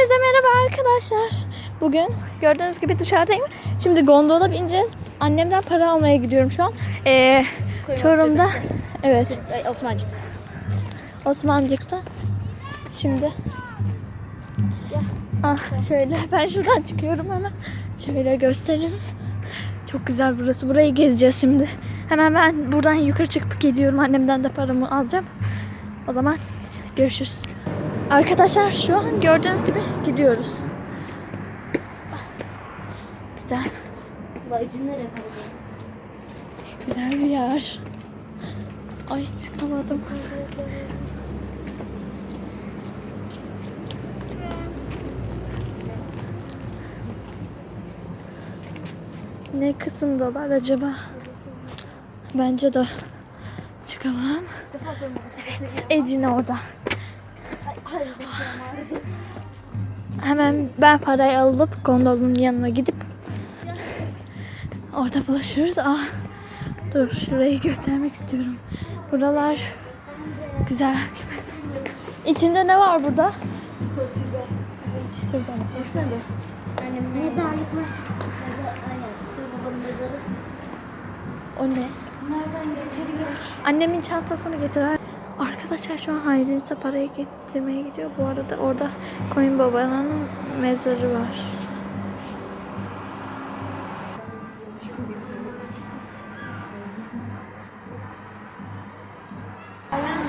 Hepinize merhaba arkadaşlar. Bugün gördüğünüz gibi dışarıdayım. Şimdi gondola bineceğiz. Annemden para almaya gidiyorum şu an. Ee, Çorum'da. Evet. Osmancık. Osmancık'ta. Şimdi. Ah şöyle ben şuradan çıkıyorum hemen. Şöyle göstereyim. Çok güzel burası. Burayı gezeceğiz şimdi. Hemen ben buradan yukarı çıkıp geliyorum. Annemden de paramı alacağım. O zaman görüşürüz. Arkadaşlar şu an gördüğünüz gibi gidiyoruz. Güzel. Vaycı nereye? Güzel bir yer. Ay çıkamadım. Ne kısımdalar acaba? Bence de çıkamam. Evet, Ecin orada. Hemen ben parayı alıp gondolun yanına gidip orada buluşuruz. Ah, dur şurayı göstermek istiyorum. Buralar güzel. İçinde ne var burada? Türbe. Baksana mezarlık var. Aynen. Mezarı. O ne? Nereden içeri gerek? Annemin çantasını getir. Arkadaşlar şu an Hayri'nize parayı getirmeye gidiyor. Bu arada orada Koyun Baba'nın mezarı var.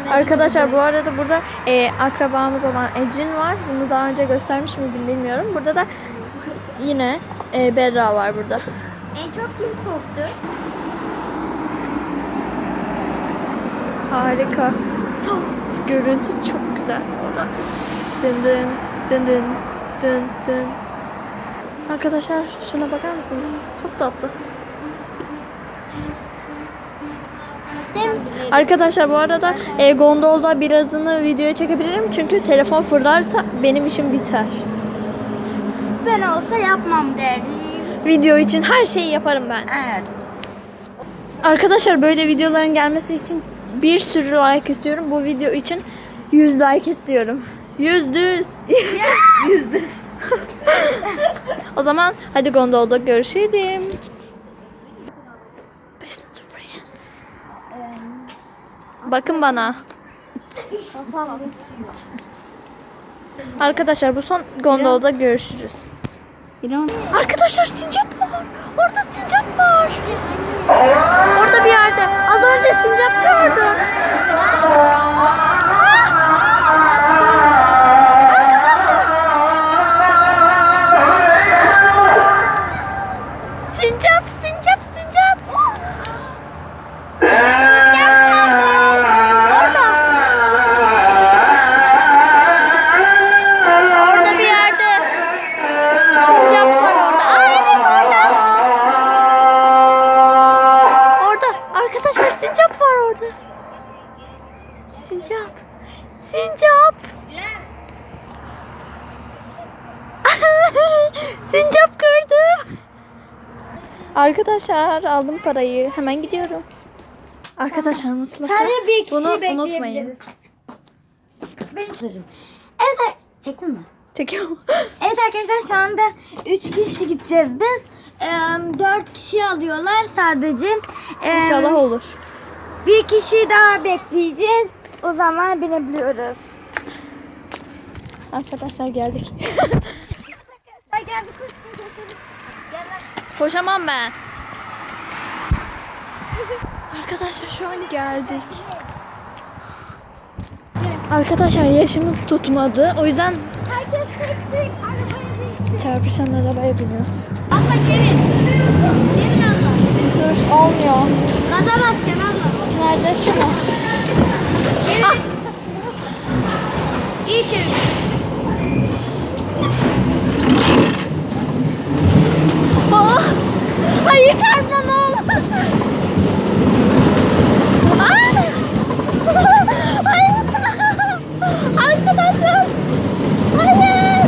Arkadaşlar bu arada burada e, akrabamız olan Ecin var. Bunu daha önce göstermiş miydim bilmiyorum. Burada da yine e, Berra var burada. En çok kim korktu? Harika. Görüntü çok güzel orada. Dın dın dın dın dın dın. Arkadaşlar şuna bakar mısınız? Çok tatlı. Arkadaşlar bu arada e, gondolda birazını videoya çekebilirim. Çünkü telefon fırlarsa benim işim biter. Ben olsa yapmam derdim. Video için her şeyi yaparım ben. Evet. Arkadaşlar böyle videoların gelmesi için bir sürü like istiyorum. Bu video için 100 like istiyorum. Yüz düz. Yüz düz. o zaman hadi gondolda görüşelim. Best friends. Bakın bana. Arkadaşlar bu son gondolda görüşürüz. Arkadaşlar sincap var. Orada sincap var. Orada bir yerde. Az önce sincap gördüm. Sincap gördüm. Arkadaşlar aldım parayı. Hemen gidiyorum. Arkadaşlar mutlaka Sadece bir kişi bunu unutmayın. Benim sırrım. Evet, çektin mi? Çekiyorum. Evet arkadaşlar şu anda 3 kişi gideceğiz biz. Ee, 4 kişi alıyorlar sadece. Ee, İnşallah olur. Bir kişi daha bekleyeceğiz. O zaman binebiliyoruz. Arkadaşlar geldik. Koşamam ben. Arkadaşlar şu an geldik. Arkadaşlar yaşımız tutmadı. O yüzden Herkes tek tek arabaya binsin. çarpışan arabaya biniyoruz. Abla çevir. Çevir abla. Dur olmuyor. Gaza basacaksın abla. Nerede? Şu mu? Çevir. Ah. İyi çevir. Aa! Hayır çarpma ne olur. Aa! Hayır. Arkadaşlar. Hayır.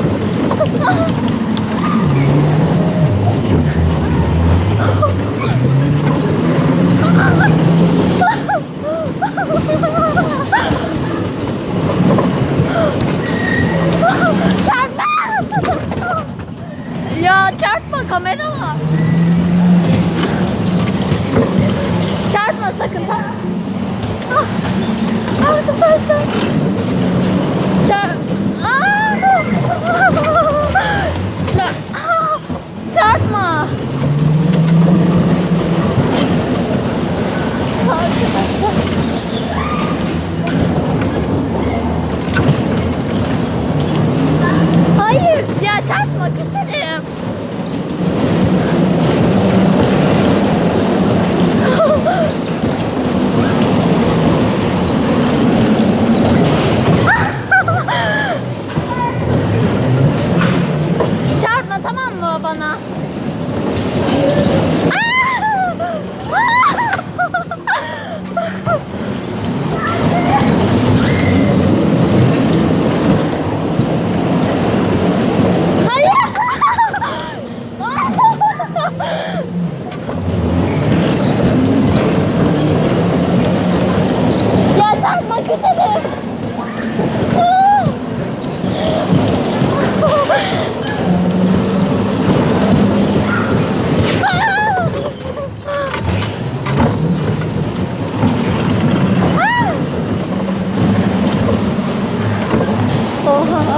Kamera var. Çarpma sakın. Ah, Arkadaşlar.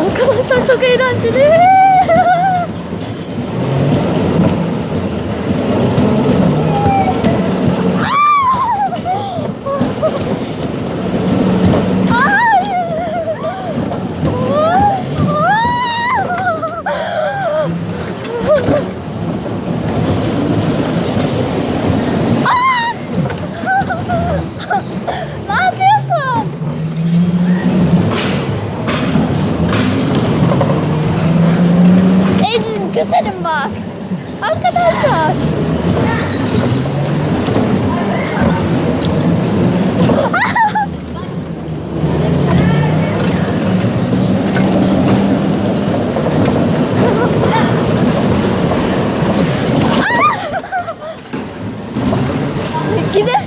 Arkadaşlar çok eğlenceli. Ecin küserim bak. Arkadaşlar. Gidemiyorum.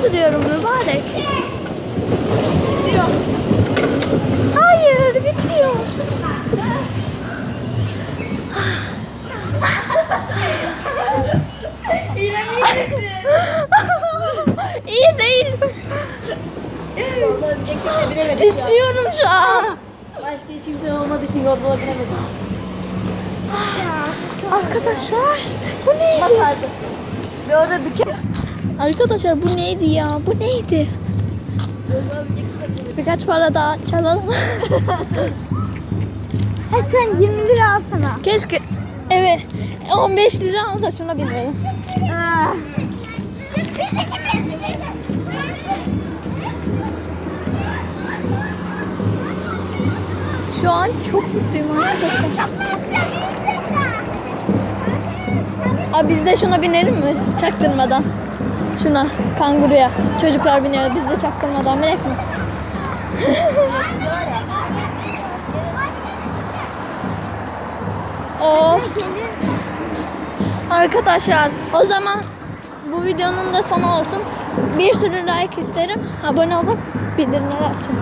Sürüyorum mübarek. Hayır bitiyor. İyi değilim. Titriyorum şu an. Başka hiç kimse olmadığı için yolda binemedim. Arkadaşlar bu neydi? Ve orada bir kere Arkadaşlar bu neydi ya? Bu neydi? Birkaç para daha çalalım. Ha sen 20 lira alsana. Keşke evet 15 lira al da şuna binelim. Ah. Şu an çok mutluyum arkadaşlar. Aa, biz de şuna binelim mi? Çaktırmadan. Şuna kanguruya. Çocuklar biniyor biz de çaktırmadan binek mi? of. Arkadaşlar o zaman bu videonun da sonu olsun. Bir sürü like isterim. Abone olun. Bildirimleri açın.